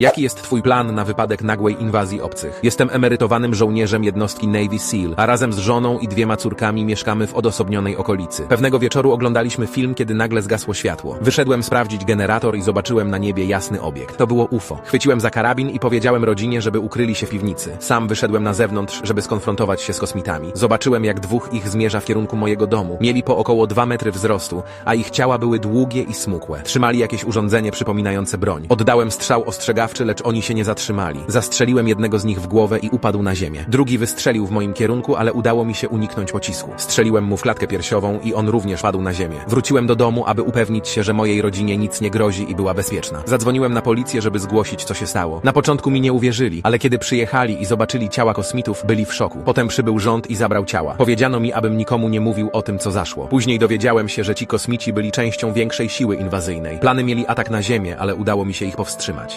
Jaki jest twój plan na wypadek nagłej inwazji obcych? Jestem emerytowanym żołnierzem jednostki Navy SEAL, a razem z żoną i dwiema córkami mieszkamy w odosobnionej okolicy. Pewnego wieczoru oglądaliśmy film, kiedy nagle zgasło światło. Wyszedłem sprawdzić generator i zobaczyłem na niebie jasny obiekt. To było UFO. Chwyciłem za karabin i powiedziałem rodzinie, żeby ukryli się w piwnicy. Sam wyszedłem na zewnątrz, żeby skonfrontować się z kosmitami. Zobaczyłem, jak dwóch ich zmierza w kierunku mojego domu. Mieli po około 2 metry wzrostu, a ich ciała były długie i smukłe. Trzymali jakieś urządzenie przypominające broń. Oddałem strzał ostrzegawczy, lecz oni się nie zatrzymali. Zastrzeliłem jednego z nich w głowę i upadł na ziemię. Drugi wystrzelił w moim kierunku, ale udało mi się uniknąć pocisku. Strzeliłem mu w klatkę piersiową i on również padł na ziemię. Wróciłem do domu, aby upewnić się, że mojej rodzinie nic nie grozi i była bezpieczna. Zadzwoniłem na policję, żeby zgłosić, co się stało. Na początku mi nie uwierzyli, ale kiedy przyjechali i zobaczyli ciała kosmitów, byli w szoku. Potem przybył rząd i zabrał ciała. Powiedziano mi, abym nikomu nie mówił o tym, co zaszło. Później dowiedziałem się, że ci kosmici byli częścią większej siły inwazyjnej. Plany mieli atak na Ziemię, ale udało mi się ich powstrzymać.